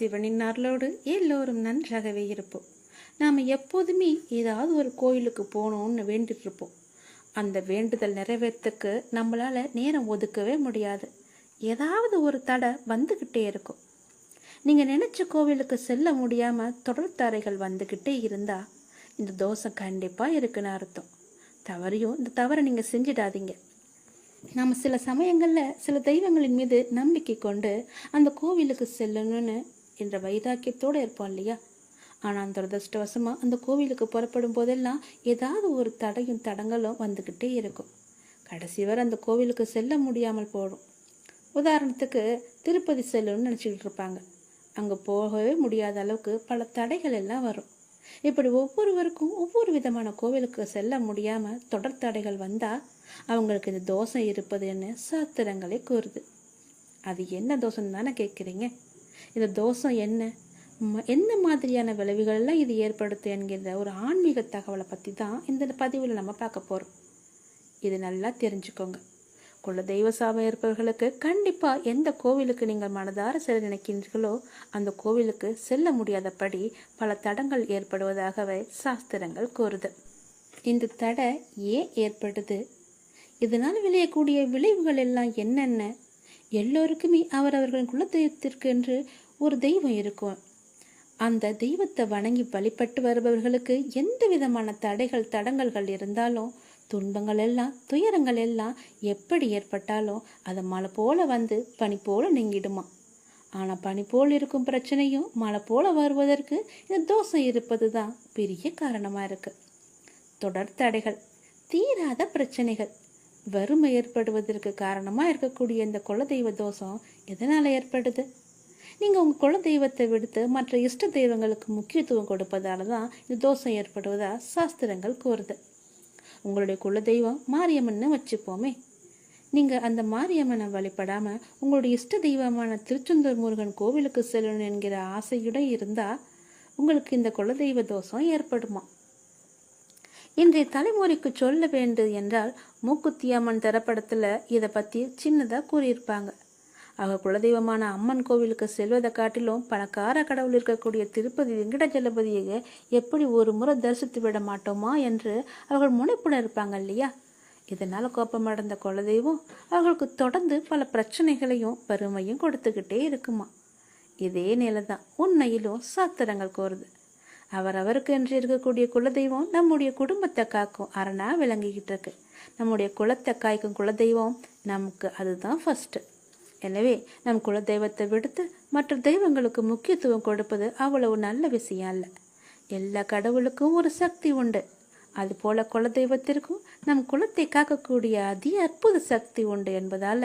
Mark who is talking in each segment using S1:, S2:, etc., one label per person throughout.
S1: சிவனின் அருளோடு எல்லோரும் நன்றாகவே இருப்போம். நாம் எப்போதுமே ஏதாவது ஒரு கோயிலுக்கு போகணும்னு வேண்டிட்டு இருப்போம் அந்த வேண்டுதல் நிறைவேறத்துக்கு நம்மளால் நேரம் ஒதுக்கவே முடியாது. ஏதாவது ஒரு தடை வந்துக்கிட்டே இருக்கும். நீங்கள் நினச்ச கோவிலுக்கு செல்ல முடியாமல் தொடர் தரைகள் வந்துக்கிட்டே இருந்தால் இந்த தோஷம் கண்டிப்பாக இருக்குன்னு அர்த்தம். தவறையும் இந்த தவறை நீங்கள் செஞ்சிடாதீங்க. நாம் சில சமயங்களில் சில தெய்வங்களின் மீது நம்பிக்கை கொண்டு அந்த கோவிலுக்கு செல்லணும்னு என்ற வைராக்கியத்தோடு இருப்போம் இல்லையா? ஆனால் துரதிருஷ்டவசமாக அந்த கோவிலுக்கு புறப்படும் போதெல்லாம் ஏதாவது ஒரு தடையும் தடங்களும் வந்துக்கிட்டே இருக்கும். கடைசி வரை அந்த கோவிலுக்கு செல்ல முடியாமல் போடும் உதாரணத்துக்கு திருப்பதி செல்லணும்னு நினச்சிக்கிட்டு இருப்பாங்க. அங்கே போகவே முடியாத அளவுக்கு பல தடைகள் எல்லாம் வரும். இப்படி ஒவ்வொருவருக்கும் ஒவ்வொரு விதமான கோவிலுக்கு செல்ல முடியாமல் தொடர் தடைகள் வந்தால் அவங்களுக்கு இந்த தோஷம் இருப்பதுன்னு சாத்திரங்களே கூறுது. அது என்ன தோஷம் தானே கேட்குறீங்க இந்த தோஷம் என்ன? என்ன மாதிரியான விளைவுகளெல்லாம் இது ஏற்படுத்தும் என்கிற ஒரு ஆன்மீக தகவலை பற்றி தான் இந்த பதிவில் நம்ம பார்க்க போகிறோம் இது நல்லா தெரிஞ்சுக்கோங்க. குல தெய்வ சாபம் இருப்பவர்களுக்கு கண்டிப்பாக எந்த கோவிலுக்கு நீங்கள் மனதார செல்ல நினைக்கின்றீர்களோ அந்த கோவிலுக்கு செல்ல முடியாதபடி பல தடங்கள் ஏற்படுவதாகவே சாஸ்திரங்கள் கூறுது. இந்த தடை ஏன் ஏற்படுது? இதனால் விளையக்கூடிய விளைவுகள் எல்லாம் என்னென்ன? எல்லோருக்குமே அவரவர்களின் குலதெய்வத்திற்கு என்று ஒரு தெய்வம் இருக்கும். அந்த தெய்வத்தை வணங்கி வழிபட்டு வருபவர்களுக்கு எந்த விதமான தடைகள் தடங்கல்கள் இருந்தாலும் துன்பங்கள் எல்லாம் துயரங்கள் எல்லாம் எப்படி ஏற்பட்டாலும் அதை மழை போல வந்து பனி போல நீங்கிடுமா? ஆனால் பனி போல் இருக்கும் பிரச்சனையும் மழை போல வருவதற்கு இந்த தோஷம் இருப்பது தான் பெரிய காரணமாக இருக்கு. தொடர் தடைகள் தீராத பிரச்சனைகள் வறுமை ஏற்படுவதற்கு காரணமாக இருக்கக்கூடிய இந்த குலதெய்வ தோஷம் எதனால் ஏற்படுது? நீங்கள் உங்கள் குலதெய்வத்தை விடுத்து மற்ற இஷ்ட தெய்வங்களுக்கு முக்கியத்துவம் கொடுப்பதால தான் இந்த தோஷம் ஏற்படுவதா சாஸ்திரங்கள் கூறுது. உங்களுடைய குலதெய்வம் மாரியம்மன்னு வச்சுப்போமே. நீங்கள் அந்த மாரியம்மனை வழிபடாமல் உங்களுடைய இஷ்ட தெய்வமான திருச்செந்தூர் முருகன் கோவிலுக்கு செல்லணும் என்கிற ஆசையுடன் இருந்தால் உங்களுக்கு இந்த குலதெய்வ தோஷம் ஏற்படுமா? இன்றைய தலைமுறைக்கு சொல்ல வேண்டும் என்றால் மூக்குத்தி அம்மன் திரைப்படத்தில் இதை பற்றி சின்னதாக கூறியிருப்பாங்க. அவ குலதெய்வமான அம்மன் கோவிலுக்கு செல்வதை காட்டிலும் பணக்கார கடவுள் இருக்கக்கூடிய திருப்பதி வெங்கடாஜலபதியை எப்படி ஒரு முறை தரிசித்து விட மாட்டோமா என்று அவர்கள் முனைப்புடன் இருப்பாங்க இல்லையா? இதனால் கோபமடைந்த குலதெய்வம் அவர்களுக்கு தொடர்ந்து பல பிரச்சனைகளையும் பெருமையும் கொடுத்துக்கிட்டே இருக்குமா. இதே நிலை தான் உண்மையிலும் சாத்திரங்கள் கோருது. அவரவருக்கு என்று இருக்கக்கூடிய குலதெய்வம் நம்முடைய குடும்பத்தை காக்கும் அரணா விளங்கிக்கிட்டு இருக்கு. நம்முடைய குலத்தை காய்க்கும் குலதெய்வம் நமக்கு அதுதான் ஃபஸ்ட்டு எனவே நம் குலதெய்வத்தை விடுத்து மற்ற தெய்வங்களுக்கு முக்கியத்துவம் கொடுப்பது அவ்வளவு நல்ல விஷயம் அல்ல. எல்லா கடவுளுக்கும் ஒரு சக்தி உண்டு. அதுபோல குலதெய்வத்திற்கும் நம் குலத்தை காக்கக்கூடிய அதி அற்புத சக்தி உண்டு என்பதால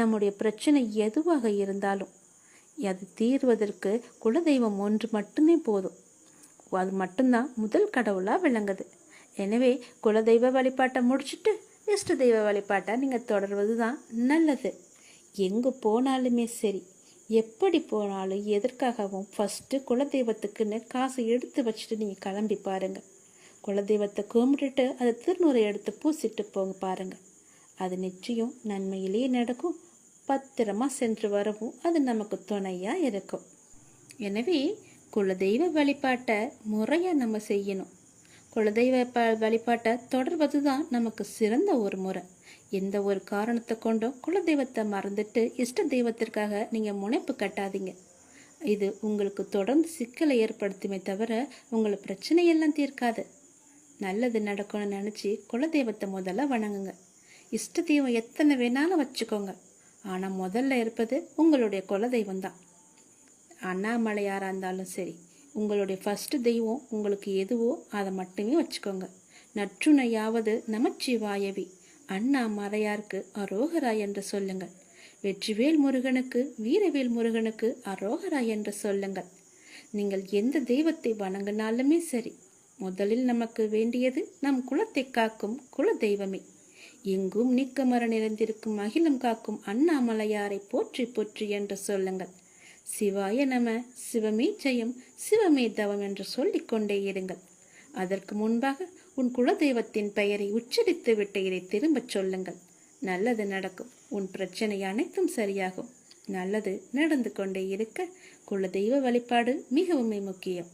S1: நம்முடைய பிரச்சனை எதுவாக இருந்தாலும் அது தீர்வதற்கு குலதெய்வம் ஒன்று மட்டுமே போதும். அது மட்டும்தான் முதல் கடவுளாக விளங்குது. எனவே குலதெய்வ வழிபாட்டை முடிச்சுட்டு இஷ்ட தெய்வ வழிபாட்டை நீங்கள் தொடர்வது தான் நல்லது. எங்கே போனாலுமே சரி எப்படி போனாலும் எதற்காகவும் ஃபஸ்ட்டு குலதெய்வத்துக்குன்னு காசு எடுத்து வச்சுட்டு நீங்கள் கிளம்பி பாருங்கள் குலதெய்வத்தை கும்பிட்டுட்டு அதை திருநூறை எடுத்து பூசிட்டு போங்க பாருங்கள் அது நிச்சயம் நன்மையிலேயே நடக்கும். பத்திரமா சென்று வரவும் அது நமக்கு துணையாக இருக்கும். எனவே குலதெய்வ வழிபாட்டை முறையாக நம்ம செய்யணும். குலதெய்வ ப வழிபாட்டை தொடர்வது தான் நமக்கு சிறந்த ஒரு முறை. எந்த ஒரு காரணத்தை கொண்டும் குலதெய்வத்தை மறந்துட்டு இஷ்ட தெய்வத்திற்காக நீங்கள் முனைப்பு கட்டாதீங்க. இது உங்களுக்கு தொடர்ந்து சிக்கலை ஏற்படுத்துமே தவிர உங்களை பிரச்சனையெல்லாம் தீர்க்காது. நல்லது நடக்கணும்னு நினச்சி குலதெய்வத்தை முதல்ல வணங்குங்க. இஷ்ட தெய்வம் எத்தனை வேணாலும் வச்சுக்கோங்க. ஆனால் முதல்ல இருப்பது உங்களுடைய குலதெய்வம் தான் அண்ணாமலையாராக இருந்தாலும் சரி உங்களுடைய ஃபஸ்ட்டு தெய்வம் உங்களுக்கு எதுவோ அதை மட்டுமே வச்சுக்கோங்க. நற்றுணையாவது நமச்சிவாயவி அண்ணாமலையாருக்கு அரோகரா என்று சொல்லுங்கள். வெற்றிவேல் முருகனுக்கு வீரவேல் முருகனுக்கு அரோகரா என்று சொல்லுங்கள். நீங்கள் எந்த தெய்வத்தை வணங்கினாலுமே சரி முதலில் நமக்கு வேண்டியது நம் குலத்தை காக்கும் குல தெய்வமே எங்கும் நீக்கமர நிறைந்திருக்கும் அகிலம் காக்கும் அண்ணாமலையாரை போற்றி போற்றி என்று சொல்லுங்கள். சிவாய நம சிவமே ஜெயம் சிவமே தவம் என்று சொல்லிக்கொண்டே இருங்கள். அதற்கு முன்பாக உன் குலதெய்வத்தின் பெயரை உச்சரித்து விட்டு இதை திரும்பச் சொல்லுங்கள். நல்லது நடக்கும். உன் பிரச்சனை அனைத்தும் சரியாகும். நல்லது நடந்து கொண்டே இருக்க குலதெய்வ வழிபாடு மிகவும் முக்கியம்.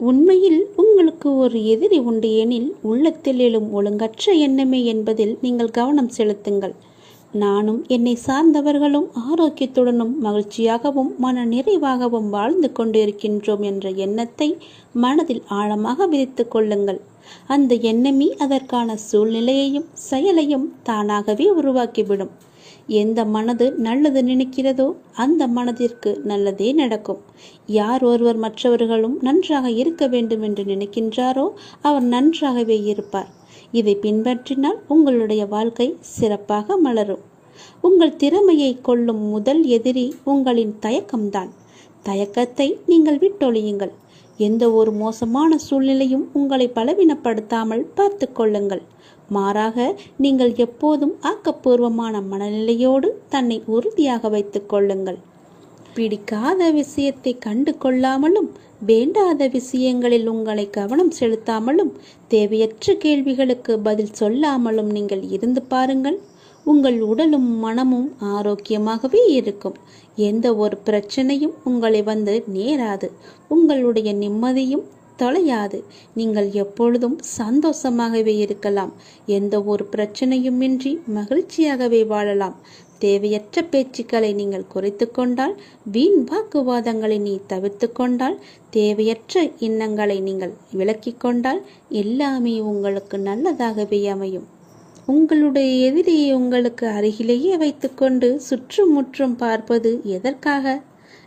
S1: உண்மையில் உங்களுக்கு ஒரு எதிரி உண்டு எனில் உள்ளத்தில் எழும் ஒழுங்கற்ற எண்ணமே என்பதில் நீங்கள் கவனம் செலுத்துங்கள். நானும் என்னை சார்ந்தவர்களும் ஆரோக்கியத்துடனும் மகிழ்ச்சியாகவும் மன நிறைவாகவும் வாழ்ந்து கொண்டிருக்கின்றோம் என்ற எண்ணத்தை மனதில் ஆழமாக விதித்து கொள்ளுங்கள். அந்த எண்ணமே அதற்கான சூழ்நிலையையும் செயலையும் தானாகவே உருவாக்கிவிடும். எந்த மனது நல்லது நினைக்கிறதோ அந்த மனதிற்கு நல்லதே நடக்கும். யார் ஒருவர் மற்றவர்களும் நன்றாக இருக்க வேண்டும் என்று நினைக்கின்றாரோ அவர் நன்றாகவே இருப்பார். இதை பின்பற்றினால் உங்களுடைய வாழ்க்கை சிறப்பாக மலரும். உங்கள் திறமையை கொள்ளும் முதல் எதிரி உங்களின் தயக்கம்தான். தயக்கத்தை நீங்கள் விட்டொழியுங்கள். எந்த ஒரு மோசமான சூழ்நிலையும் உங்களை பலவீனப்படுத்தாமல் பார்த்து கொள்ளுங்கள். மாறாக நீங்கள் எப்போதும் ஆக்கப்பூர்வமான மனநிலையோடு தன்னை உறுதியாக வைத்துக் கொள்ளுங்கள். பிடிக்காத விஷயத்தை கண்டு கொள்ளாமலும் வேண்டாத விஷயங்களில் உங்களை கவனம் செலுத்தாமலும் தேவையற்ற கேள்விகளுக்கு பதில் சொல்லாமலும் நீங்கள் இருந்து பாருங்கள். உங்கள் உடலும் மனமும் ஆரோக்கியமாகவே இருக்கும். எந்த ஒரு பிரச்சனையும் உங்களை வந்து நேராது. உங்களுடைய நிம்மதியும் தொலையாது. நீங்கள் எப்பொழுதும் சந்தோஷமாகவே இருக்கலாம். எந்த ஒரு பிரச்சனையுமின்றி மகிழ்ச்சியாகவே வாழலாம். தேவையற்ற பேச்சுக்களை நீங்கள் குறைத்து கொண்டால் வீண் வாக்குவாதங்களை நீ தவிர்த்து கொண்டால் தேவையற்ற எண்ணங்களை நீங்கள் விலக்கிக் கொண்டால் எல்லாமே உங்களுக்கு நல்லதாகவே அமையும். உங்களுடைய எதிரியை உங்களுக்கு அருகிலேயே வைத்துக்கொண்டு சுற்றுமுற்றும் பார்ப்பது எதற்காக?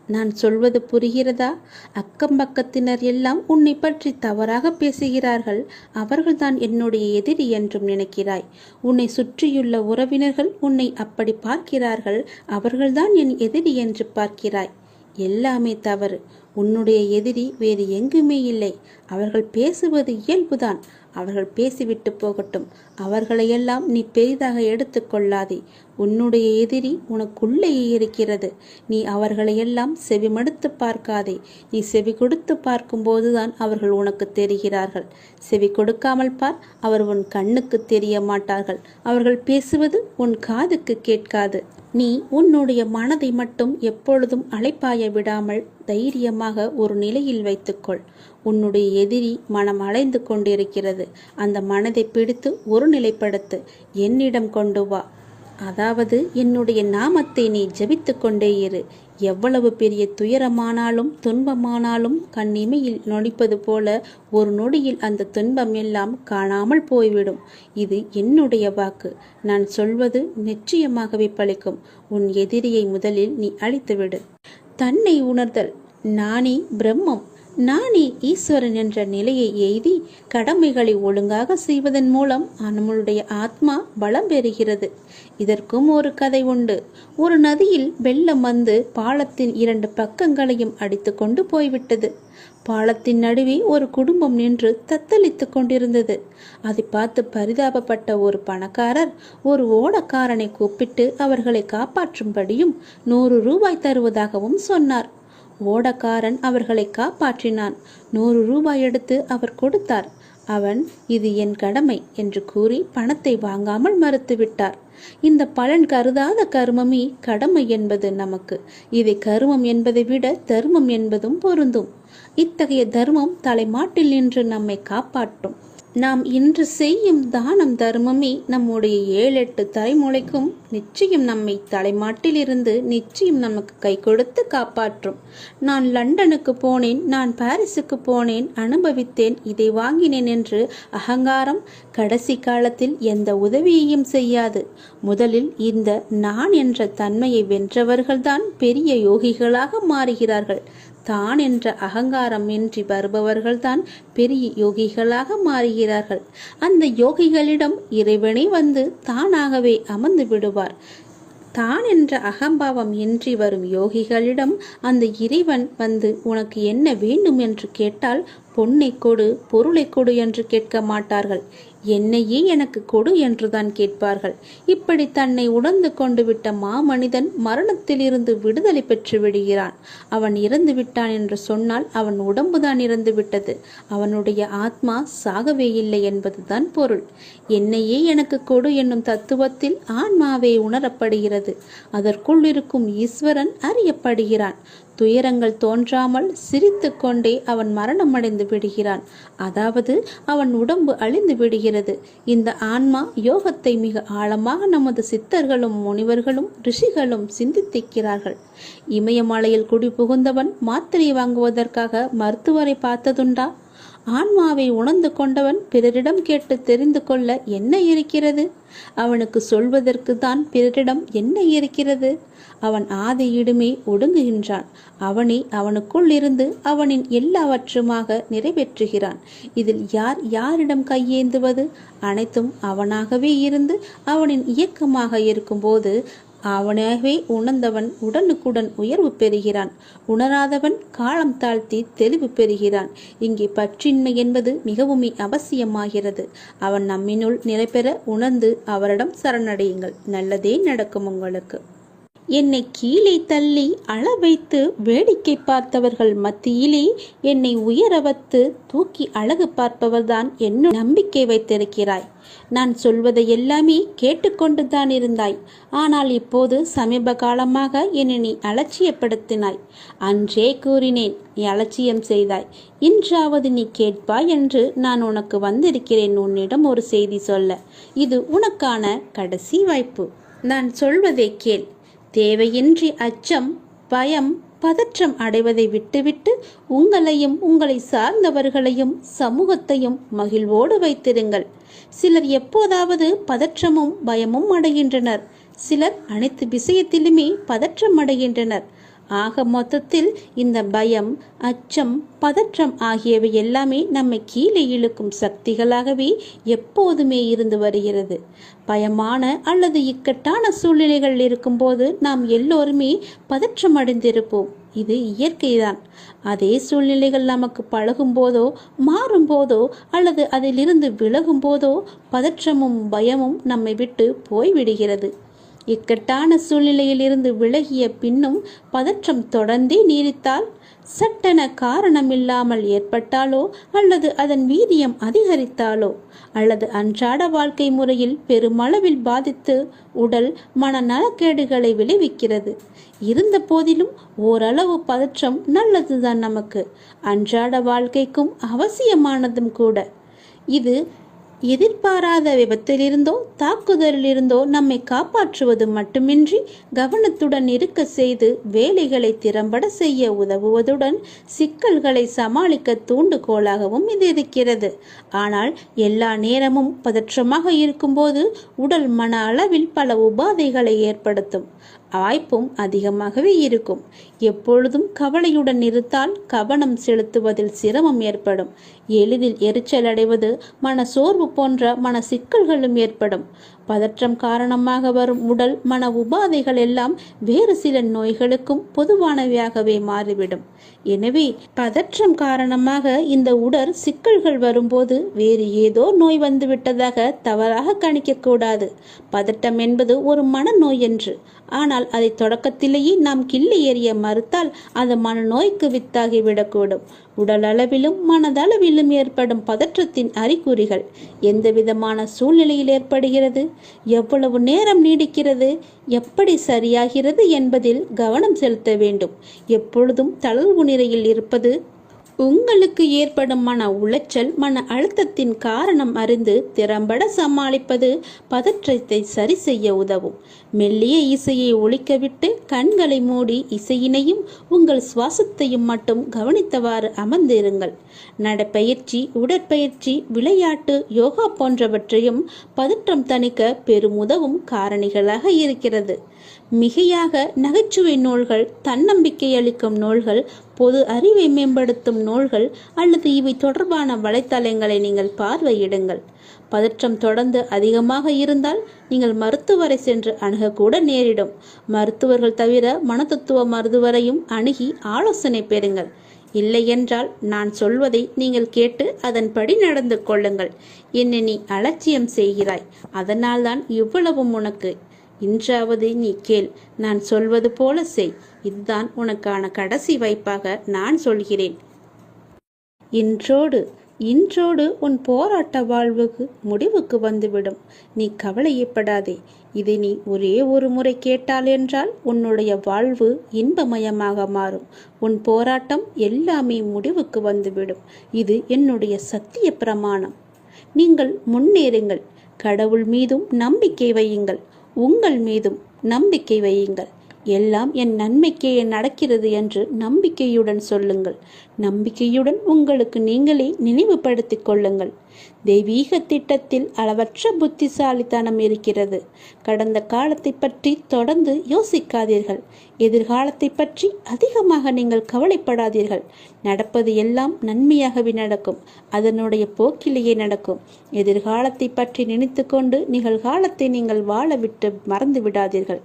S1: நான் சொல்வது புரிகிறதா? அக்கம் பக்கத்தினர் எல்லாம் உன்னை பற்றி தவறாக பேசுகிறார்கள். அவர்கள்தான் என்னுடைய எதிரி என்றும் நினைக்கிறாய். உன்னை சுற்றியுள்ள உறவினர்கள் உன்னை அப்படி பார்க்கிறார்கள். அவர்கள்தான் என் எதிரி என்று பார்க்கிறாய். எல்லாமே தவறு. உன்னுடைய எதிரி வேறு எங்குமே இல்லை. அவர்கள் பேசுவது இயல்புதான். அவர்கள் பேசிவிட்டு போகட்டும். அவர்களையெல்லாம் நீ பெரிதாக எடுத்துக்கொள்ளாதே உன்னுடைய எதிரி உனக்குள்ளேயே இருக்கிறது. நீ அவர்களையெல்லாம் செவிமடுத்து பார்க்காதே. நீ செவி கொடுத்து பார்க்கும்போதுதான் அவர்கள் உனக்கு தெரிகிறார்கள். செவி கொடுக்காமல் பார் அவர் உன் கண்ணுக்கு தெரிய மாட்டார்கள் அவர்கள் பேசுவது உன் காதுக்கு கேட்காது. நீ உன்னுடைய மனதை மட்டும் எப்பொழுதும் அழைப்பாய விடாமல் தைரியமாக ஒரு நிலையில் வைத்துக்கொள். உன்னுடைய எதிரி மனம் அலைந்து கொண்டிருக்கிறது. அந்த மனதை பிடித்து ஒரு நிலைப்படுத்து. என்னிடம் கொண்டு வா. அதாவது என்னுடைய நாமத்தை நீ ஜபித்து கொண்டே இரு. எவ்வளவு பெரிய துயரமானாலும் துன்பமானாலும் கண்ணிமையில் நொடிப்பது போல ஒரு நொடியில் அந்த துன்பம் எல்லாம் காணாமல் போய்விடும். இது என்னுடைய வாக்கு. நான் சொல்வது நிச்சயமாகவே பழிக்கும். உன் எதிரியை முதலில் நீ அழித்துவிடு. தன்னை உணர்தல். நானே பிரம்மம். நானே ஈஸ்வரன் என்ற நிலையை எய்தி கடமைகளை ஒழுங்காக செய்வதன் மூலம் நம்மளுடைய ஆத்மா பலம் பெறுகிறது. இதற்கும் ஒரு கதை உண்டு. ஒரு நதியில் வெள்ளம் வந்து பாலத்தின் இரண்டு பக்கங்களையும் அடித்து கொண்டு போய்விட்டது. பாலத்தின் நடுவே ஒரு குடும்பம் நின்று தத்தளித்து கொண்டிருந்தது. அதை பார்த்து பரிதாபப்பட்ட ஒரு பணக்காரர் ஒரு ஓடக்காரனை கூப்பிட்டு அவர்களை காப்பாற்றும்படியும் நூறு ரூபாய் தருவதாகவும் சொன்னார். ஓடக்காரன் அவர்களை காப்பாற்றினான். நூறு ரூபாய் எடுத்து அவர் கொடுத்தார். அவன் இது என் கடமை என்று கூறி பணத்தை வாங்காமல் மறுத்துவிட்டார். இந்த பலன் கருதாத கருமமே கடமை என்பது நமக்கு. இதை கருமம் என்பதை விட தர்மம் என்பதும் பொருந்தும். இத்தகைய தர்மம் தலைமாட்டில் நின்று நம்மை காப்பாற்றும். நாம் இன்று செய்யும் தானம் தர்மமே நம்முடைய ஏழு எட்டு தலைமுறைக்கும் நிச்சயம் நம்மை தலைமாட்டிலிருந்து நிச்சயம் நமக்கு கை கொடுத்து காப்பாற்றும். நான் லண்டனுக்கு போனேன் நான் பாரிஸுக்கு போனேன் அனுபவித்தேன் இதை வாங்கினேன் என்று அகங்காரம் கடைசி காலத்தில் எந்த உதவியையும் செய்யாது. முதலில் இந்த நான் என்ற தன்மையை வென்றவர்கள்தான் பெரிய யோகிகளாக மாறுகிறார்கள். தான் என்ற அகங்காரம் இன்றி வருபவர்கள்தான் பெரிய யோகிகளாக மாறுகிறார்கள். அந்த யோகிகளிடம் இறைவனை வந்து தானாகவே அமர்ந்து விடுவார். தான் என்ற அகம்பாவம் இன்றி வரும் யோகிகளிடம் அந்த இறைவன் வந்து உனக்கு என்ன வேண்டும்? என்று கேட்டால் பொன்னை கொடு பொருளை கொடு என்று கேட்க மாட்டார்கள். என்னையே எனக்கு கொடு என்றுதான் கேட்பார்கள். இப்படி தன்னை உணர்ந்து கொண்டு விட்ட மாமனிதன் மரணத்திலிருந்து விடுதலை பெற்று விடுகிறான். அவன் இறந்து விட்டான் என்று சொன்னால் அவன் உடம்புதான் இறந்து விட்டது. அவனுடைய ஆத்மா சாகவே இல்லை என்பதுதான் பொருள். என்னையே எனக்கு கொடு என்னும் தத்துவத்தில் ஆன்மாவே உணரப்படுகிறது. அதற்குள் இருக்கும் ஈஸ்வரன் அறியப்படுகிறான். துயரங்கள் தோன்றாமல் சிரித்து கொண்டே அவன் மரணமடைந்து விடுகிறான். அதாவது அவன் உடம்பு அழிந்து விடுகிறது. இந்த ஆன்மா யோகத்தை மிக ஆழமாக நமது சித்தர்களும் முனிவர்களும் ரிஷிகளும் சிந்தித்திருக்கிறார்கள். இமயமலையில் குடி புகுந்தவன் மாத்திரை வாங்குவதற்காக மருத்துவரை பார்த்ததுண்டா? ஆன்மாவை உணர்ந்து கொண்டவன் பிறரிடம் கேட்டு தெரிந்து கொள்ள என்ன இருக்கிறது? அவனுக்கு சொல்வதற்கு தான் பிறரிடம் என்ன இருக்கிறது? அவன் ஆதையிடுமே ஒடுங்குகின்றான். அவனே அவனுக்குள் இருந்து அவனின் எல்லாவற்றுமாக நிறைவேற்றுகிறான். இதில் யார் யாரிடம் கையேந்துவது? அனைத்தும் அவனாகவே இருந்து அவனின் இயக்கமாக இருக்கும்போது அவனாகவே உணர்ந்தவன் உடனுக்குடன் உயர்வு பெறுகிறான். உணராதவன் காலம் தாழ்த்தி தெளிவு பெறுகிறான். இங்கே பற்றின்மை என்பது மிகவும் அவசியமாகிறது. அவன் நம்மினுள் நிலைபெற உணர்ந்து அவரிடம் சரணடையுங்கள். நல்லதே நடக்கும் உங்களுக்கு. என்னை கீழே தள்ளி அள வைத்து வேடிக்கை பார்த்தவர்கள் மத்தியிலே என்னை உயர வைத்து தூக்கி அழகு பார்ப்பவர்தான் என்ன நம்பிக்கை வைத்திருக்கிறாய். நான் சொல்வதை எல்லாமே கேட்டுக்கொண்டுதான் இருந்தாய். ஆனால் இப்போது சமீப காலமாக என்னை நீ அலட்சியப்படுத்தினாய். அன்றே கூறினேன் நீ அலட்சியம் செய்தாய். இன்றாவது நீ கேட்பாய் என்று நான் உனக்கு வந்திருக்கிறேன். உன்னிடம் ஒரு செய்தி சொல்ல. இது உனக்கான கடைசி வாய்ப்பு. நான் சொல்வதை கேள். தேவையின்றி அச்சம் பயம் பதற்றம் அடைவதை விட்டுவிட்டு உங்களையும் உங்களை சார்ந்தவர்களையும் சமூகத்தையும் மகிழ்வோடு வைத்திருங்கள். சிலர் எப்போதாவது பதற்றமும் பயமும் அடைகின்றனர். சிலர் அனைத்து விஷயத்திலுமே பதற்றம் அடைகின்றனர். ஆக மொத்தத்தில் இந்த பயம் அச்சம் பதற்றம் ஆகியவை எல்லாமே நம்மை கீழே இழுக்கும் சக்திகளாகவே எப்போதுமே இருந்து வருகிறது. பயமான அல்லது இக்கட்டான சூழ்நிலைகள் இருக்கும்போது நாம் எல்லோருமே பதற்றம் அடைந்திருப்போம். இது இயற்கைதான். அதே சூழ்நிலைகள் நமக்கு பழகும் போதோ மாறும் போதோ அல்லது அதிலிருந்து விலகும் போதோ பதற்றமும் பயமும் நம்மை விட்டு போய்விடுகிறது. இக்கட்டான சூழ்நிலையிலிருந்து விலகிய பின்னும் பதற்றம் தொடர்ந்தே நீடித்தால் சட்டென காரணமில்லாமல் ஏற்பட்டாலோ அல்லது அதன் வீரியம் அதிகரித்தாலோ அல்லது அன்றாட வாழ்க்கை முறையில் பெருமளவில் பாதித்து உடல் மன நலக்கேடுகளை விளைவிக்கிறது. இருந்த போதிலும் ஓரளவு பதற்றம் நல்லதுதான் நமக்கு. அன்றாட வாழ்க்கைக்கும் அவசியமானதும் கூட. இது எதிர்பாராத விபத்திலிருந்தோ தாக்குதலிலிருந்தோ நம்மை காப்பாற்றுவது மட்டுமின்றி கவனத்துடன் இருக்க செய்து வேலைகளை திறம்பட செய்ய உதவுவதுடன் சிக்கல்களை சமாளிக்க தூண்டுகோலாகவும் இது இருக்கிறது. ஆனால் எல்லா நேரமும் பதற்றமாக இருக்கும்போது உடல் மன அளவில் பல உபாதைகளை ஏற்படுத்தும். வாய்ப்பும் அதிகமாகவே இருக்கும். எப்பொழுதும் கவலையுடன் இருந்தால் கவனம் செலுத்துவதில் சிரமம் ஏற்படும். எளிதில் எரிச்சல் அடைவது மன சோர்வு போன்ற மன சிக்கல்களும் ஏற்படும். பதற்றம் காரணமாக வரும் உடல் மன உபாதைகள் எல்லாம் வேறு சில நோய்களுக்கும் பொதுவானவையாகவே மாறிவிடும். எனவே பதற்றம் காரணமாக இந்த உடல் சிக்கல்கள் வரும்போது வேறு ஏதோ நோய் வந்துவிட்டதாக தவறாக கணிக்கக்கூடாது. பதட்டம் என்பது ஒரு மனநோய் என்று ஆனால் அதை தொடக்கத்திலேயே நாம் கிள்ளி எறிய மறுத்தால் அது மனநோய்க்கு வித்தாகிவிடக்கூடும். உடல் அளவிலும் மனதளவிலும் ஏற்படும் பதற்றத்தின் அறிகுறிகள் எந்த விதமான சூழ்நிலையில் ஏற்படுகிறது? எவ்வளவு நேரம் நீடிக்கிறது? எப்படி சரியாகிறது என்பதில் கவனம் செலுத்த வேண்டும். எப்பொழுதும் தளர்வு நிலையில் இருப்பது உங்களுக்கு ஏற்படும் மன உளைச்சல் மன அழுத்தத்தின் காரணம் அறிந்து திறம்பட சமாளிப்பது பதற்றத்தை சரி செய்ய உதவும். மெல்லிய இசையை ஒழிக்கவிட்டு கண்களை மூடி இசையினையும் உங்கள் சுவாசத்தையும் மட்டும் கவனித்தவாறு அமர்ந்திருங்கள். நடப்பயிற்சி உடற்பயிற்சி விளையாட்டு யோகா போன்றவற்றையும் பதற்றம் தணிக்க பெருமுதவும் காரணிகளாக இருக்கிறது. மிகையாக நகைச்சுவை நூல்கள் தன்னம்பிக்கை அளிக்கும் நூல்கள் பொது அறிவை மேம்படுத்தும் நூல்கள் அல்லது இவை தொடர்பான வலைத்தளங்களை நீங்கள் பார்வையிடுங்கள். பதற்றம் தொடர்ந்து அதிகமாக இருந்தால் நீங்கள் மருத்துவரை சென்று அணுகக்கூட நேரிடும். மருத்துவர்கள் தவிர மனத்தத்துவ மருத்துவரையும் அணுகி ஆலோசனை பெறுங்கள். இல்லையென்றால் நான் சொல்வதை நீங்கள் கேட்டு அதன்படி நடந்து கொள்ளுங்கள். என்னை நீ அலட்சியம் செய்கிறாய். அதனால்தான் இவ்வளவும் உனக்கு. இன்றாவது நீ கேள். நான் சொல்வது போல செய். இதுதான் உனக்கான கடைசி வாய்ப்பாக நான் சொல்கிறேன். இன்றோடு இன்றோடு உன் போராட்ட வாழ்வுக்கு முடிவுக்கு வந்துவிடும். நீ கவலையப்படாதே. இதை நீ ஒரே ஒரு முறை கேட்டால் என்றால் உன்னுடைய வாழ்வு இன்பமயமாக மாறும். உன் போராட்டம் எல்லாமே முடிவுக்கு வந்துவிடும். இது என்னுடைய சத்திய பிரமாணம். நீங்கள் முன்னேறுங்கள். கடவுள் மீதும் நம்பிக்கை வையுங்கள். உங்கள் மீதும் நம்பிக்கை வையுங்கள். எல்லாம் என் நன்மைக்கே நடக்கிறது என்று நம்பிக்கையுடன் சொல்லுங்கள். நம்பிக்கையுடன் உங்களுக்கு நீங்களே நினைவுபடுத்திக் கொள்ளுங்கள். தெய்வீக திட்டத்தில் அளவற்ற புத்திசாலித்தனம் இருக்கிறது. கடந்த காலத்தை பற்றி தொடர்ந்து யோசிக்காதீர்கள். எதிர்காலத்தை பற்றி அதிகமாக நீங்கள் கவலைப்படாதீர்கள். நடப்பது எல்லாம் நன்மையாகவே நடக்கும். அதனுடைய போக்கிலேயே நடக்கும். எதிர்காலத்தை பற்றி நினைத்து கொண்டு நிகழ்காலத்தை நீங்கள் வாழ விட்டு மறந்து விடாதீர்கள்.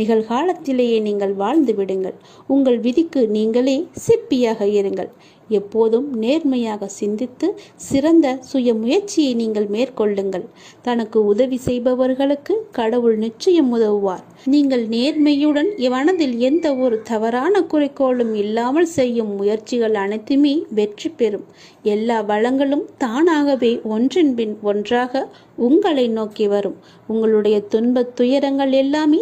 S1: நிகழ்காலத்திலேயே நீங்கள் வாழ்ந்து விடுங்கள். உங்கள் விதிக்கு நீங்களே சிப்பியாக இருங்கள். எப்போதும் நேர்மையாக சிந்தித்து சிறந்த சுய முயற்சியை நீங்கள் மேற்கொள்ளுங்கள். தனக்கு உதவி செய்பவர்களுக்கு கடவுள் நிச்சயம் உதவுவார். நீங்கள் நேர்மையுடன் மனதில் எந்த ஒரு தவறான குறிக்கோளும் இல்லாமல் செய்யும் முயற்சிகள் அனைத்துமே வெற்றி பெறும். எல்லா வளங்களும் தானாகவே ஒன்றின் பின் ஒன்றாக உங்களை நோக்கி வரும். உங்களுடைய துன்பத் துயரங்கள் எல்லாமே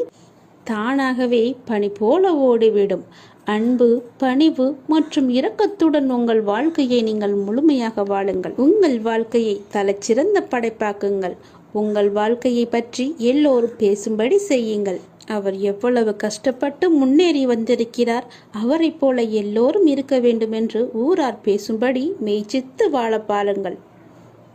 S1: தானாகவே பனி போல ஓடிவிடும். அன்பு பணிவு மற்றும் இரக்கத்துடன் உங்கள் வாழ்க்கையை நீங்கள் முழுமையாக வாழுங்கள். உங்கள் வாழ்க்கையை தலைச்சிறந்த படைப்பாக்குங்கள். உங்கள் வாழ்க்கையை பற்றி எல்லோரும் பேசும்படி செய்யுங்கள். அவர் எவ்வளவு கஷ்டப்பட்டு முன்னேறி வந்திருக்கிறார் அவரைப் போல எல்லோரும் இருக்க வேண்டும் என்று ஊரார் பேசும்படி மெய்ச்சித்து வாழ பாருங்கள்.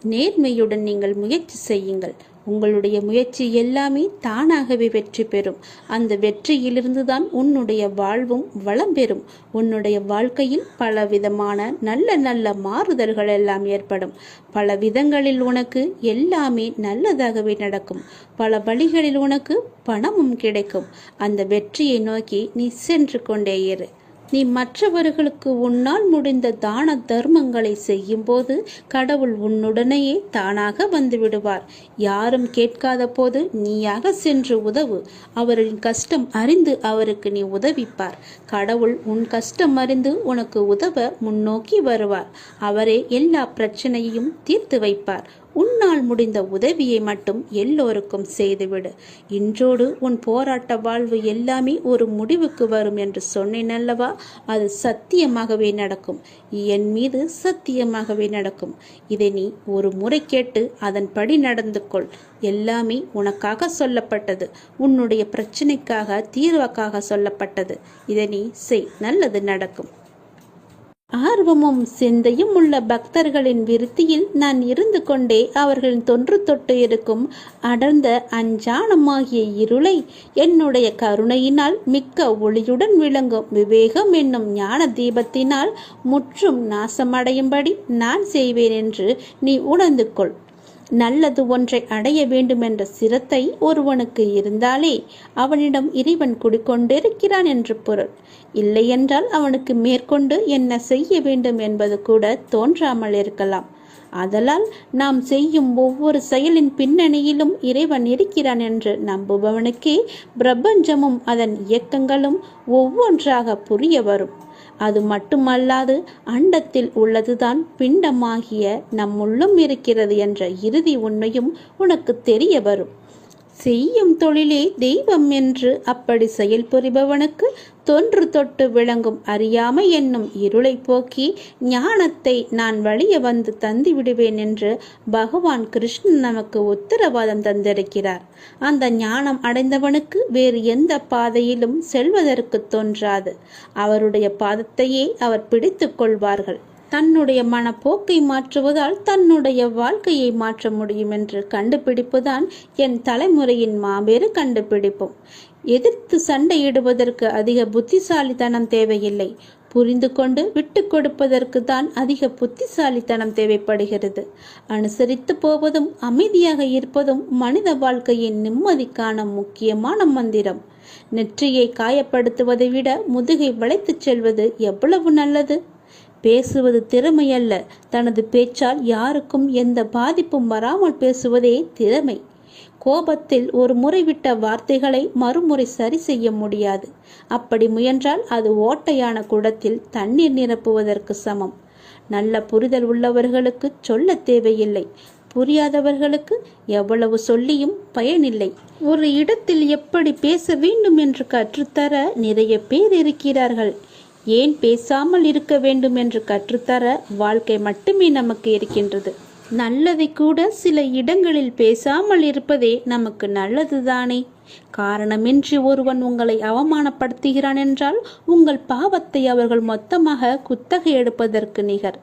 S1: நேர்மையுடன் நீங்கள் முயற்சி செய்யுங்கள். உங்களுடைய முயற்சி எல்லாமே தானாகவே வெற்றி பெறும். அந்த வெற்றியிலிருந்து தான் உன்னுடைய வாழ்வும் வளம் பெறும். உன்னுடைய வாழ்க்கையில் பல விதமான நல்ல நல்ல மாறுதல்கள் எல்லாம் ஏற்படும். பல விதங்களில் உனக்கு எல்லாமே நல்லதாகவே நடக்கும். பல வழிகளில் உனக்கு பணமும் கிடைக்கும். அந்த வெற்றியை நோக்கி நீ சென்று கொண்டே இரு. நீ மற்றவர்களுக்கு உன்னால் முடிந்த தான தர்மங்களை செய்யும்போது கடவுள் உன்னுடனேயே தானாக வந்துவிடுவார் யாரும் கேட்காத போது நீயாக சென்று உதவு. அவரின் கஷ்டம் அறிந்து அவருக்கு நீ உதவிப்பார். கடவுள் உன் கஷ்டம் அறிந்து உனக்கு உதவ முன்னோக்கி வருவார். அவரே எல்லா பிரச்சனையையும் தீர்த்து வைப்பார். உன்னால் முடிந்த உதவியை மட்டும் எல்லோருக்கும் செய்துவிடு. இன்றோடு உன் போராட்ட வாழ்வு எல்லாமே ஒரு முடிவுக்கு வரும் என்று சொன்னேன் அல்லவா? அது சத்தியமாகவே நடக்கும். என் மீது சத்தியமாகவே நடக்கும். இதை நீ ஒரு முறை கேட்டு அதன்படி நடந்து கொள். எல்லாமே உனக்காக சொல்லப்பட்டது. உன்னுடைய பிரச்சனைக்காக தீர்வுக்காக சொல்லப்பட்டது. இதை நீ செய். நல்லது நடக்கும். ஆர்வமும் சிந்தையும் உள்ள பக்தர்களின் விருத்தியில் நான் இருந்து கொண்டே அவர்களின் தொன்று தொட்டு இருக்கும் அடர்ந்த அஞ்சானமாகிய இருளை என்னுடைய கருணையினால் மிக்க ஒளியுடன் விளங்கும் விவேகம் என்னும் ஞான தீபத்தினால் முற்றும் நாசமடையும்படி நான் செய்வேன் என்று நீ உணர்ந்து கொள். நல்லது ஒன்றை அடைய வேண்டுமென்ற சிரத்தை ஒருவனுக்கு இருந்தாலே அவனிடம் இறைவன் குடிக்கொண்டிருக்கிறான் என்று பொருள். இல்லையென்றால் அவனுக்கு மேற்கொண்டு என்ன செய்ய வேண்டும் என்பது கூட தோன்றாமல் இருக்கலாம். அதலால் நாம் செய்யும் ஒவ்வொரு செயலின் பின்னணியிலும் இறைவன் இருக்கிறான் என்று நம்புபவனுக்கே பிரபஞ்சமும் அதன் இயக்கங்களும் ஒவ்வொன்றாக புரிய வரும். அது மட்டுமல்லாது அண்டத்தில் உள்ளதுதான் பிண்டமாகிய நம்முள்ளும் இருக்கிறது என்ற இறுதி உண்மையும் உனக்கு தெரிய வரும். செய்யும் தொழிலே தெய்வம் என்று அப்படி செயல்புரிபவனுக்கு தொன்று தொட்டு விளங்கும் அறியாமை என்னும் இருளை போக்கி ஞானத்தை நான் வழிய வந்து தந்து விடுவேன் என்று பகவான் கிருஷ்ணன் நமக்கு உத்தரவாதம் தந்திருக்கிறார். அந்த ஞானம் அடைந்தவனுக்கு வேறு எந்த பாதையிலும் செல்வதற்கு தோன்றாது. அவருடைய பாதத்தையே அவர் பிடித்து கொள்வார்கள். தன்னுடைய மனப்போக்கை மாற்றுவதால் தன்னுடைய வாழ்க்கையை மாற்ற முடியும் என்று கண்டுபிடிப்புதான் என் தலைமுறையின் மாபெரு கண்டுபிடிப்பும். எதிர்த்து சண்டையிடுவதற்கு அதிக புத்திசாலித்தனம் தேவையில்லை. புரிந்து கொண்டு விட்டு கொடுப்பதற்கு தான் அதிக புத்திசாலித்தனம் தேவைப்படுகிறது. அனுசரித்து போவதும் அமைதியாக இருப்பதும் மனித வாழ்க்கையின் நிம்மதிக்கான முக்கியமான மந்திரம். நெற்றியை காயப்படுத்துவதை விட முதுகை வளைத்துச் செல்வது எவ்வளவு நல்லது? பேசுவது திறமையல்ல. தனது பேச்சால் யாருக்கும் எந்த பாதிப்பும் வராமல் பேசுவதே திறமை. கோபத்தில் ஒரு முறை விட்ட வார்த்தைகளை மறுமுறை சரி செய்ய முடியாது. அப்படி முயன்றால் அது ஓட்டையான குடத்தில் தண்ணீர் நிரப்புவதற்கு சமம். நல்ல புரிதல் உள்ளவர்களுக்கு சொல்ல தேவையில்லை. புரியாதவர்களுக்கு எவ்வளவு சொல்லியும் பயனில்லை. ஒரு இடத்தில் எப்படி பேச வேண்டும் என்று கற்றுத்தர நிறைய பேர் இருக்கிறார்கள். ஏன் பேசாமல் இருக்க வேண்டும் என்று கற்றுத்தர வாழ்க்கை மட்டுமே நமக்கு இருக்கின்றது. நல்லதை கூட சில இடங்களில் பேசாமல் இருப்பதே நமக்கு நல்லதுதானே. காரணமின்றி ஒருவன் உங்களை அவமானப்படுத்துகிறான் என்றால் உங்கள் பாவத்தை அவர்கள் மொத்தமாக குத்தகை எடுப்பதற்கு நிகர்.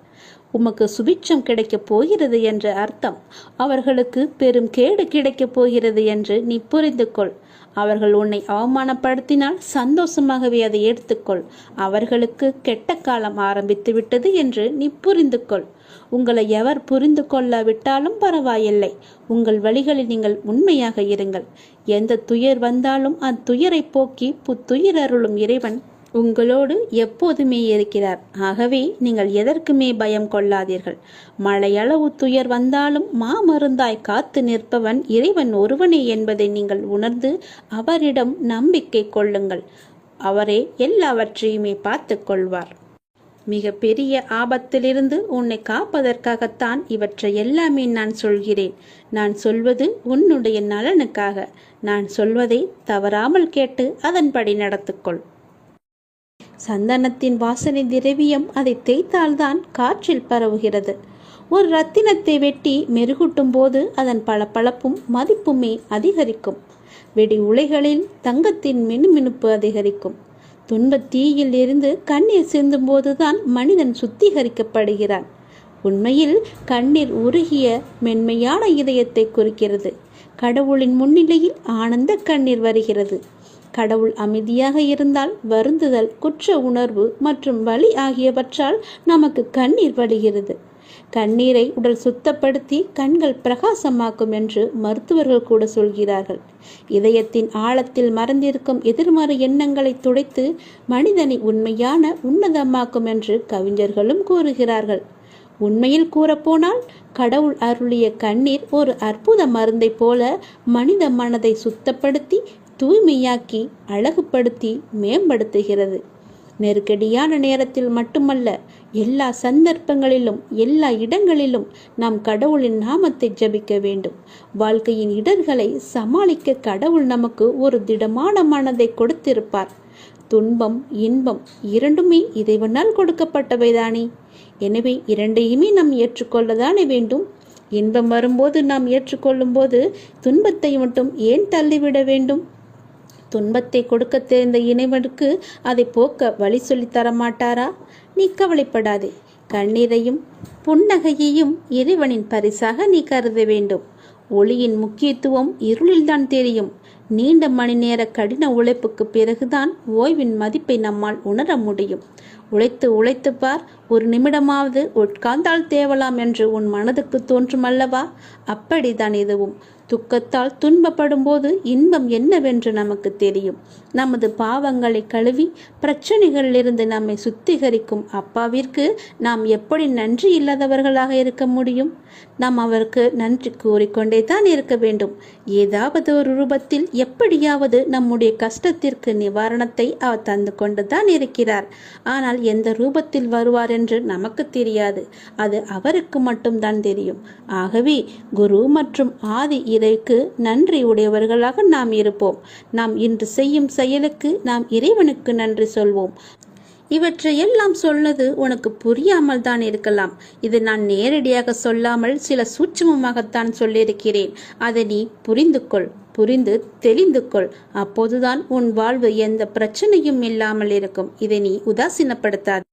S1: உமக்கு சுபிட்சம் கிடைக்கப் போகிறது என்ற அர்த்தம். அவர்களுக்கு பெரும் கேடு கிடைக்கப் போகிறது என்று நீ புரிந்து கொள் அவர்கள் உன்னை அவமானப்படுத்தினால் சந்தோஷமாகவே அதை எடுத்துக்கொள். அவர்களுக்கு கெட்ட காலம் ஆரம்பித்து விட்டது என்று நீ புரிந்து கொள். உங்களை எவர் புரிந்து கொள்ளாவிட்டாலும் பரவாயில்லை. உங்கள் வழிகளில் நீங்கள் உண்மையாக இருங்கள். எந்த துயர் வந்தாலும் அத்துயரை போக்கி புத்துயிர் அருளும் இறைவன் உங்களோடு எப்போதுமே இருக்கிறார். ஆகவே நீங்கள் எதற்குமே பயம் கொள்ளாதீர்கள். மழையளவு துயர் வந்தாலும் மாமருந்தாய் காத்து நிற்பவன் இறைவன் ஒருவனே என்பதை நீங்கள் உணர்ந்து அவரிடம் நம்பிக்கை கொள்ளுங்கள். அவரே எல்லாவற்றையுமே பார்த்து கொள்வார். மிக பெரிய ஆபத்திலிருந்து உன்னை காப்பதற்காகத்தான் இவற்றை எல்லாமே நான் சொல்கிறேன். நான் சொல்வது உன்னுடைய நலனுக்காக. நான் சொல்வதை தவறாமல் கேட்டு அதன்படி நடத்துக்கொள். சந்தனத்தின் வாசனை திரவியம் அதை தேய்த்தால்தான் காற்றில் பரவுகிறது. ஒரு ரத்தினத்தை வெட்டி மெருகூட்டும் போது அதன் பளபளப்பும் மதிப்புமே அதிகரிக்கும். வெடி உலைகளில் தங்கத்தின் மினுமினுப்பு அதிகரிக்கும். துன்பத் தீயில் இருந்து கண்ணீர் சிந்தும் போதுதான் மனிதன் சுத்திகரிக்கப்படுகிறான். உண்மையில் கண்ணீர் உருகிய மென்மையான இதயத்தை குறிக்கிறது. கடவுளின் முன்னிலையில் ஆனந்த கண்ணீர் வருகிறது. கடவுள் அமைதியாக இருந்தால் வருந்துதல் குற்ற உணர்வு மற்றும் வலி ஆகியவற்றால் நமக்கு கண்ணீர் வழிகிறது கண்ணீரை உடல் சுத்தப்படுத்தி கண்கள் பிரகாசமாக்கும் என்று மருத்துவர்கள் கூட சொல்கிறார்கள். இதயத்தின் ஆழத்தில் மறந்திருக்கும் எதிர்மறை எண்ணங்களை துடைத்து மனிதனை உண்மையான உன்னதமாக்கும் என்று கவிஞர்களும் கூறுகிறார்கள். உண்மையில் கூறப்போனால் கடவுள் அருளிய கண்ணீர் ஒரு அற்புத மருந்தை போல மனித மனதை சுத்தப்படுத்தி தூய்மையாக்கி அழகுபடுத்தி மேம்படுத்துகிறது. நெருக்கடியான நேரத்தில் மட்டுமல்ல எல்லா சந்தர்ப்பங்களிலும் எல்லா இடங்களிலும் நாம் கடவுளின் நாமத்தை ஜபிக்க வேண்டும். வாழ்க்கையின் இடர்களை சமாளிக்க கடவுள் நமக்கு ஒரு திடமான மனதை கொடுத்திருப்பார். துன்பம் இன்பம் இரண்டுமே இறைவனால் கொடுக்கப்பட்டவைதானே எனவே இரண்டையுமே நாம் ஏற்றுக்கொள்ளதானே வேண்டும்? இன்பம் வரும்போது நாம் ஏற்றுக்கொள்ளும் போது துன்பத்தை மட்டும் ஏன் தள்ளிவிட வேண்டும்? துன்பத்தை கொடுக்க தெரிந்த இணைவனுக்கு அதை போக்க வழி சொல்லித் தரமாட்டாரா? நீ கவலைப்படாதே. கண்ணீரையும் புன்னகையையும் இறைவனின் பரிசாக நீ கருத வேண்டும். ஒளியின் முக்கியத்துவம் இருளில்தான் தெரியும். நீண்ட மணி நேர கடின உழைப்புக்கு பிறகுதான் ஓய்வின் மதிப்பை நம்மால் உணர முடியும். உழைத்து உழைத்து பார் ஒரு நிமிடமாவது உட்கார்ந்தால் தேவலாம் என்று உன் மனதுக்கு தோன்றும் அல்லவா? அப்படிதான் இதுவும். துக்கத்தால் துன்பப்படும் போது இன்பம் என்னவென்று நமக்கு தெரியும். நமது பாவங்களை கழுவி பிரச்சனைகளிலிருந்து நம்மை சுத்திகரிக்கும் அப்பாவிற்கு நாம் எப்படி நன்றி இல்லாதவர்களாக இருக்க முடியும்? நாம் அவருக்கு நன்றி கூறிக்கொண்டே தான் இருக்க வேண்டும். ஏதாவது ஒரு ரூபத்தில் எப்படியாவது நம்முடைய கஷ்டத்திற்கு நிவாரணத்தை அவர் தந்து கொண்டு தான் இருக்கிறார். ஆனால் எந்த ரூபத்தில் வருவார் என்று நமக்கு தெரியாது. அது அவருக்கு மட்டும்தான் தெரியும். ஆகவே குரு மற்றும் ஆதி இறைக்கு நன்றி உடையவர்களாக நாம் இருப்போம். நாம் இன்று செய்யும் செயலுக்கு நாம் இறைவனுக்கு நன்றி சொல்வோம். இவற்றையெல்லாம் சொன்னது உனக்கு புரியாமல் தான் இருக்கலாம். இது நான் நேரடியாக சொல்லாமல் சில சூட்சமமாகத்தான் சொல்லியிருக்கிறேன். அதை நீ புரிந்து கொள் புரிந்து தெளிந்து கொள். அப்போதுதான் உன் வாழ்வு எந்த பிரச்சனையும் இல்லாமல் இருக்கும். இதை நீ உதாசீனப்படுத்தாது.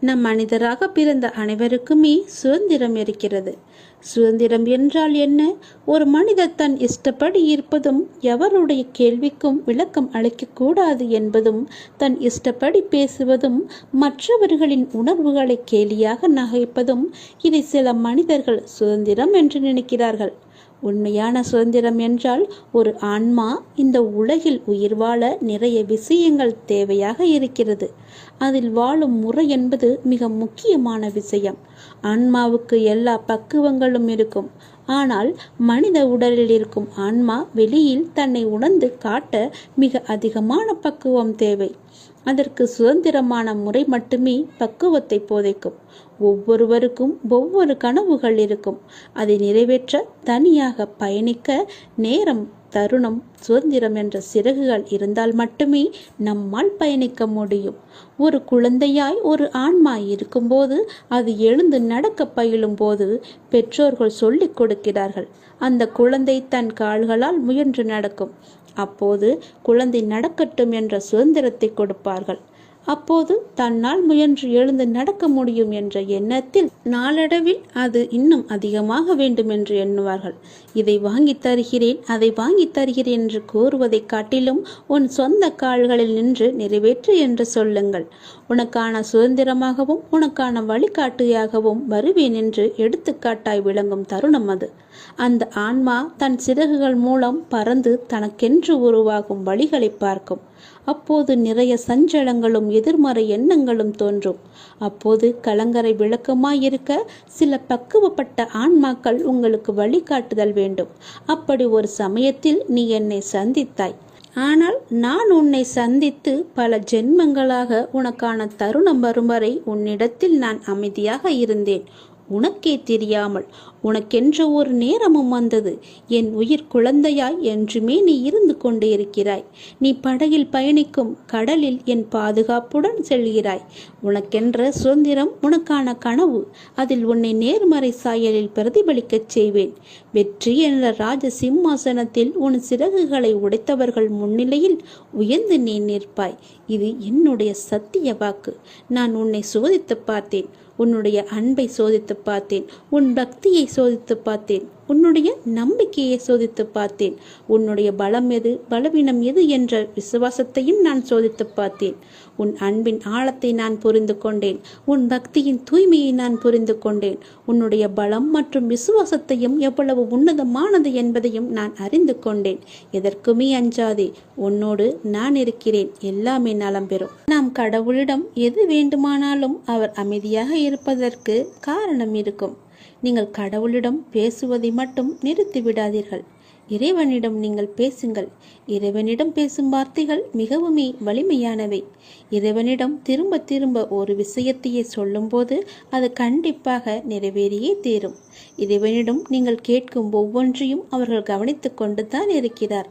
S1: நம் மனிதராக பிறந்த அனைவருக்குமே சுதந்திரம் இருக்கிறது. சுதந்திரம் என்றால் என்ன? ஒரு மனிதர் தன் இஷ்டப்படி இருப்பதும் எவருடைய கேள்விக்கும் விளக்கம் அளிக்கக்கூடாது என்பதும் தன் இஷ்டப்படி பேசுவதும் மற்றவர்களின் உணர்வுகளை கேலியாக நகைப்பதும் இதை சில மனிதர்கள் சுதந்திரம் என்று நினைக்கிறார்கள். உண்மையான சுதந்திரம் என்றால் ஒரு ஆன்மா இந்த உலகில் உயிர் வாழ நிறைய விஷயங்கள் தேவையாக இருக்கிறது. அதில் வாழும் முறை என்பது மிக முக்கியமான விஷயம். ஆன்மாவுக்கு எல்லா பக்குவங்களும் இருக்கும். ஆனால் மனித உடலில் இருக்கும் ஆன்மா வெளியில் தன்னை உணர்ந்து காட்ட மிக அதிகமான பக்குவம் தேவை. அதற்கு சுதந்திரமான முறை மட்டுமே பக்குவத்தை போதைக்கும். ஒவ்வொருவருக்கும் ஒவ்வொரு கனவுகள் இருக்கும். அதை நிறைவேற்ற தனியாக பயணிக்க நேரம் தருணம் சுதந்திரம் என்ற சிறகுகள் இருந்தால் மட்டுமே நம்மால் பயணிக்க முடியும். ஒரு குழந்தையாய் ஒரு ஆன்மா இருக்கும்போது அது எழுந்து நடக்க பயிலும் போது பெற்றோர்கள் சொல்லிக் கொடுக்கிறார்கள் அந்த குழந்தை தன் கால்களால் முயன்று நடக்கும். அப்போது குழந்தை நடக்கட்டும் என்ற சுதந்திரத்தை கொடுப்பார்கள். அப்போது தன்னால் முயன்று எழுந்து நடக்க முடியும் என்ற எண்ணத்தில் நாளடைவில் அது இன்னும் அதிகமாக வேண்டும் என்று எண்ணுவார்கள். இதை வாங்கி தருகிறேன் அதை வாங்கி தருகிறேன் என்று கூறுவதைக் காட்டிலும் உன் சொந்த கால்களில் நின்று நிறைவேற்று என்று சொல்லுங்கள். உனக்கான சுதந்திரமாகவும் உனக்கான வழிகாட்டியாகவும் வருவேன் என்று எடுத்துக்காட்டாய் விளங்கும் தருணம் அது. அந்த ஆன்மா தன் சிறகுகள் மூலம் பறந்து தனக்கென்று உருவாகும் வழிகளை பார்க்கும். அப்போது நிறைய சஞ்சலங்களும் எதிர்மறை எண்ணங்களும் தோன்றும். அப்போது கலங்கரை விளக்கமாயிருக்க சில பக்குவப்பட்ட ஆன்மாக்கள் உங்களுக்கு வழிகாட்டுதல் வேண்டும். அப்படி ஒரு சமயத்தில் நீ என்னை சந்தித்தாய். ஆனால் நான் உன்னை சந்தித்து பல ஜென்மங்களாக உனக்கான தருணம் வரும் வரை உன்னிடத்தில் நான் அமைதியாக இருந்தேன். உனக்கே தெரியாமல் உனக்கென்ற ஒரு நேரமும் வந்தது. என் உயிர் குழந்தையாய் என்றுமே நீ இருந்து கொண்டே இருக்கிறாய். நீ படகில் பயணிக்கும் கடலில் என் பாதுகாப்புடன் செல்கிறாய். உனக்கென்ற சுதந்திரம் உனக்கான கனவு. அதில் உன்னை நேர்மறை சாயலில் பிரதிபலிக்கச் செய்வேன். வெற்றி என்ற ராஜ சிம்மாசனத்தில் உன் சிறகுகளை உடைத்தவர்கள் முன்னிலையில் உயர்ந்து நீ நிற்பாய். இது என்னுடைய சத்திய வாக்கு. நான் உன்னை சோதித்து பார்த்தேன். உன்னுடைய அன்பை சோதித்து பார்த்தேன். உன் பக்தியை சோதித்து பார்த்தேன். உன்னுடைய நம்பிக்கையை சோதித்து பார்த்தேன். உன்னுடைய பலம் எது? பலவீனம் எது? என்ற விசுவாசத்தையும் நான் சோதித்து பார்த்தேன். உன் அன்பின் ஆழத்தை நான் புரிந்து கொண்டேன். உன் பக்தியின் தூய்மையை நான் புரிந்து கொண்டேன். உன்னுடைய பலம் மற்றும் விசுவாசத்தையும் எவ்வளவு உன்னதமானது என்பதையும் நான் அறிந்து கொண்டேன். எதற்குமே அஞ்சாதே உன்னோடு நான் இருக்கிறேன். எல்லாமே நலம் பெறும். நாம் கடவுளிடம் எது வேண்டுமானாலும் அவர் அமைதியாக இருப்பதற்கு காரணம் இருக்கும். நீங்கள் கடவுளிடம் பேசுவதை மட்டும் நிறுத்திவிடாதீர்கள். இறைவனிடம் நீங்கள் பேசுங்கள். இறைவனிடம் பேசும் வார்த்தைகள் மிகவுமே வலிமையானவை. இறைவனிடம் திரும்ப திரும்ப ஒரு விஷயத்தையே சொல்லும்போது அது கண்டிப்பாக நிறைவேறியே தீரும். இறைவனிடம் நீங்கள் கேட்கும் ஒவ்வொன்றையும் அவர்கள் கவனித்துக் கொண்டு தான் இருக்கிறார்.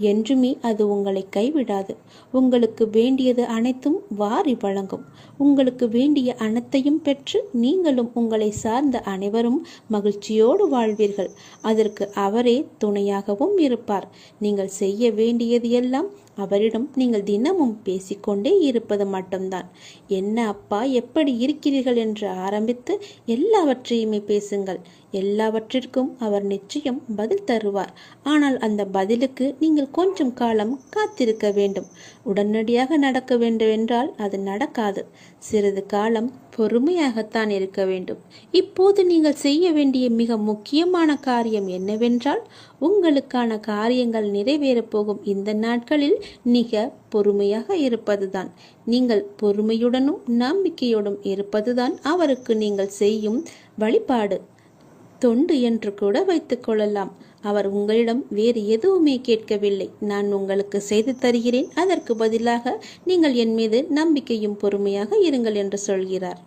S1: என்றுமே அது உங்களை கைவிடாது. உங்களுக்கு வேண்டியது அனைத்தும் வாரி வழங்கும். உங்களுக்கு வேண்டிய அனைத்தையும் பெற்று நீங்களும் உங்களை சார்ந்த அனைவரும் மகிழ்ச்சியோடு வாழ்வீர்கள். அதற்கு அவரே துணையாகவும் இருப்பார். நீங்கள் செய்ய வேண்டியது எல்லாம் அவரிடம் நீங்கள் தினமும் பேசிக்கொண்டே இருப்பது மட்டும்தான். என்ன அப்பா எப்படி இருக்கிறீர்கள் என்று ஆரம்பித்து எல்லாவற்றையுமே பேசுங்கள். எல்லாவற்றிற்கும் அவர் நிச்சயம் பதில் தருவார். ஆனால் அந்த பதிலுக்கு நீங்கள் கொஞ்சம் காலம் காத்திருக்க வேண்டும். உடனடியாக நடக்க வேண்டும் என்றால் அது நடக்காது. சிறிது காலம் பொறுமையாகத்தான் இருக்க வேண்டும். இப்போது நீங்கள் செய்ய வேண்டிய மிக முக்கியமான காரியம் என்னவென்றால் உங்களுக்கான காரியங்கள் நிறைவேறப் போகும் இந்த நாட்களில் மிக பொறுமையாக இருப்பதுதான். நீங்கள் பொறுமையுடனும் நம்பிக்கையோடும் இருப்பதுதான் அவருக்கு நீங்கள் செய்யும் வழிபாடு. தொண்டு என்று கூட வைத்துக் கொள்ளலாம். அவர் உங்களிடம் வேறு எதுவுமே கேட்கவில்லை. நான் உங்களுக்கு செய்து தருகிறேன். அதற்கு பதிலாக நீங்கள் என் மீது நம்பிக்கையும் பொறுமையாக இருங்கள் என்று சொல்கிறார்.